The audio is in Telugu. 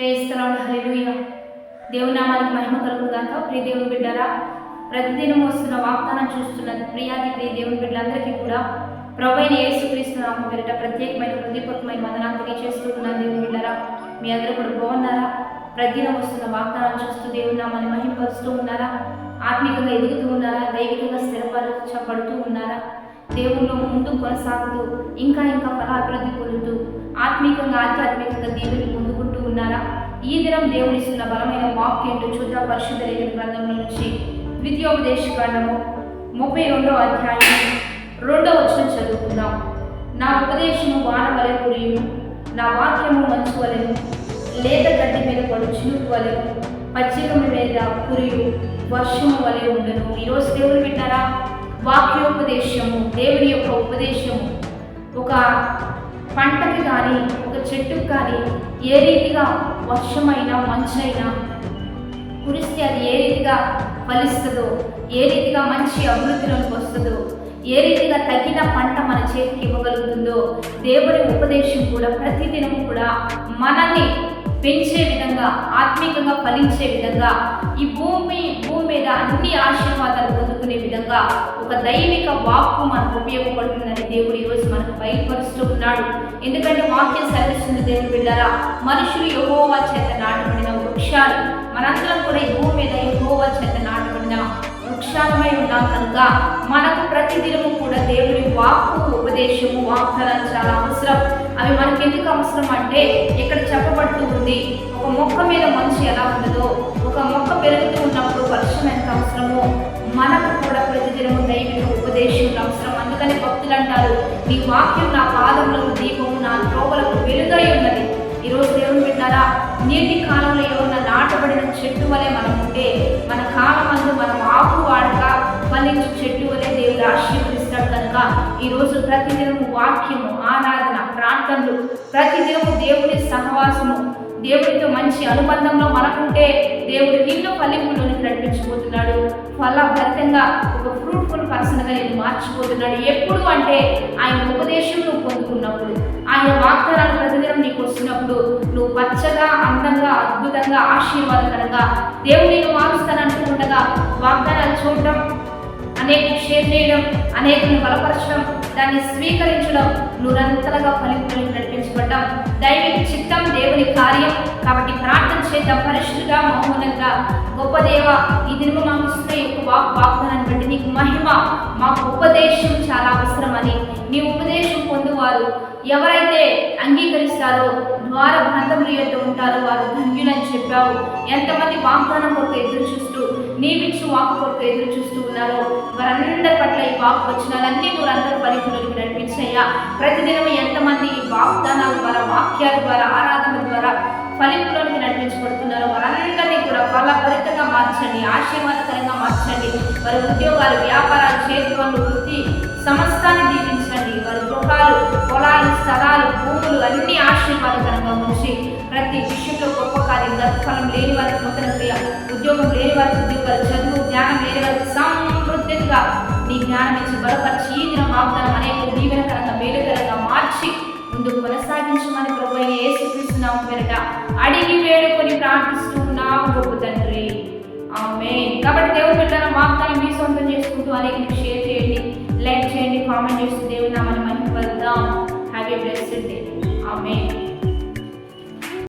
ప్రేస్తలాడు హల్లెలూయ. దేవుని నామానికి మహిమ కలుగుగాక ప్రియ దేవుని బిడ్డరా ప్రతిదినం వస్తున్న వాగ్దానం చూస్తున్న ప్రియాది ప్రియ దేవుని బిడ్డలందరికీ కూడా ప్రవైన యేసుక్రీస్తు నామం పేరిట ప్రత్యేకమైన హృదయపూర్వకమైన వందనాలు తెలియజేస్తున్నాను దేవుని బిడ్డరా. మీ అందరూ కూడా బాగున్నారా? ప్రతిదినం వస్తున్న వాగ్దానం చూస్తూ దేవుని నామాన్ని మహిమపరుస్తూ ఉన్నారా? ఆత్మీయంగా ఎదుగుతూ ఉన్నారా? దైవికంగా స్థిరపరచబడుతూ ఉన్నారా? దేవుళ్ళు ముందు కొనసాగుతూ ఇంకా ఇంకా ఫలాభివృద్ధి పొందుతూ ఆత్మీయంగా ఆధ్యాత్మికంగా దేవుని పొందుకుంటూ ఉన్నారా? ఈ దినం దేవుడిస్తున్న బలమైన వాక్ ఏంటో చూద్దాం. పరిశుద్ధ లేఖన గ్రంథం నుంచి ద్వితీయోపదేశ కాండము ముప్పై రెండవ అధ్యాయం రెండవ వచనం చదువుకుందాం. నా ఉపదేశము వాన వలె కురియును నా వాక్యము మంచు వలెను లేత గడ్డి మీద పడు చినుకు వలెను పచ్చికము మీద కురియు వర్షము వలె ఉండను. ఈరోజు దేవుడు వింటారా వాక్యోపదేశము దేవుని యొక్క ఉపదేశము ఒక పంటకి కానీ చెట్టుకు కానీ ఏ రీతిగా వర్షమైనా మంచైనా కురిస్తే అది ఏ రీతిగా ఫలిస్తుందో ఏ రీతిగా మంచి అభివృద్ధిలోకి వస్తుందో ఏ రీతిగా తగిన పంట మన చేతికి ఇవ్వగలుగుతుందో దేవుని ఉపదేశం కూడా ప్రతిదినం కూడా మనల్ని పెంచే విధంగా ఆత్మీయంగా ఫలించే విధంగా ఈ భూమి భూమి మీద అన్ని ఆశీర్వాదాలు పొందుకునే విధంగా ఒక దైవిక వాక్కు మనకు ఉపయోగపడుతుందని దేవుడు ఈరోజు మనకు బయలుపరుస్తూ ఉన్నాడు. ఎందుకంటే వాక్యం సెలవిస్తుంది దేవుడు బిడ్డారా మనుషులు యహోవా చేత నాటబడిన వృక్షాలు. మనందరం కూడా ఈ భూమి మీద యహోవా చేత నాటబడిన వృక్షాలమై ఉన్నాం కనుక మనకు ప్రతిదినము కూడా దేవుడి వాక్కు ఉపదేశము వాగ్దానాలు చాలా అవసరం. అవి మనకి ఎందుకు అవసరం అంటే ఇక్కడ చెప్పబడుతూ ఉంది మొక్క మీద మంచు ఎలా ఉండదో ఒక మొక్క పెరుగుతూ ఉన్నప్పుడు వర్షం ఎంత అవసరమో మనకు కూడా ప్రతిదినము దైవిక ఉపదేశం అవసరం? అందుకని భక్తులు అంటారు నీ వాక్యం నా పాదములకు దీపము నా త్రోవలకు వెలుగై ఉన్నది. ఈరోజు దేవుని విన్నారా నీటి కాలంలో ఏమన్నా నాటబడిన చెట్టు వలె మనం ఉంటే మన కాలం మనం ఆకు వాడక ఫలించు చెట్టు వలె దేవుడు ఆశీర్వదిస్తాడు కనుక ఈరోజు ప్రతిదినము వాక్యము ఆరాధన ప్రార్థనలు ప్రతిదినము దేవుని సహవాసము దేవుడితో మంచి అనుబంధంలో మనకుంటే దేవుడు నిన్ను ఫలింపులోనికి నడిపించబోతున్నాడు ఫలభరితంగా ఒక ఫ్రూట్ఫుల్ పర్సన్గా నేను మార్చిపోతున్నాడు. ఎప్పుడు అంటే ఆయన ఉపదేశం నువ్వు పొందుకున్నప్పుడు ఆయన వాగ్దానాలు ప్రతిదినం నీకు వస్తున్నప్పుడు నువ్వు పచ్చగా అందంగా అద్భుతంగా ఆశీర్వాదకరంగా దేవుడు నేను మారుస్తానంటూ ఉండగా వాగ్దానాలు చూడటం అనేక షేర్ చేయడం అనేకను బలపరచడం దాన్ని స్వీకరించడం నువ్వంతలుగా ఫలింపులను నడిపించబడ్డం దైవిక చిత్తం దేవుని కార్యం. కాబట్టి ప్రార్థన చేద్దాం. పరిశుద్ధంగా మౌనంగా గొప్ప దేవ ఈ దినము మాకు ఇస్తున్న యొక్క వాగ్దానాన్ని బట్టి నీకు మహిమ మాకు ఉపదేశం ఎవరైతే అంగీకరిస్తారో ద్వార బంధములు యొక్క ఉంటారో వారు ధన్యులని చెప్పావు. ఎంతమంది వాగ్దానం కొరకు ఎదురు చూస్తూ నీవిచ్చు వాక్ కొరకు ఎదురు చూస్తూ ఉన్నారో వారందరి పట్ల ఈ వాక్ వచ్చినాలన్నీ నువ్వు పరిపులోకి నడిపించయ్యా ప్రతిదినం ఎంతమంది ఈ వాగ్దానాల ద్వారా వాక్యాల ద్వారా ఆరాధన ద్వారా ఫలింపులోనికి నడిపించబడుతున్నారో వారందరినీ కూడా ఫలభరితంగా మార్చండి ఆశీర్వాదకరంగా మార్చండి. వారి ఉద్యోగాలు వ్యాపారాలు చేతి వృత్తి సమస్తాన్ని దీవించండి. వారి గృహాలు స్థలాలు భూములు అన్ని ఆశీర్వాదకరంగా ఉంచి ప్రతి విషయంలో గొప్ప కార్యం ఫలం లేని వారికి నూతన క్రియ ఉద్యోగం లేని వారికి ఉద్యోగాలు చదువు జ్ఞానం లేని వారికి సమృద్ధిగా నీ జ్ఞానం ఇచ్చి బలపరిచి ఈ దినం వాగ్దానం అనేక దీవెనకరంగా మేలుకరంగా మార్చి ముందుకు కొనసాగించమని ప్రభు అయిన యేసుక్రీస్తున్నాము పేరిట అడిగి వేడుకొని ప్రార్థిస్తున్నాము గొప్ప తండ్రి. ఆమె కాబట్టి దేవుడు బిడ్డల వాగ్దానం మీ సొంతం చేసుకుంటూ అనేక షేర్ చేయండి లైక్ చేయండి కామెంట్ చేస్తూ దేవుని నామని మహిమపడదాం vai preceder. Amém.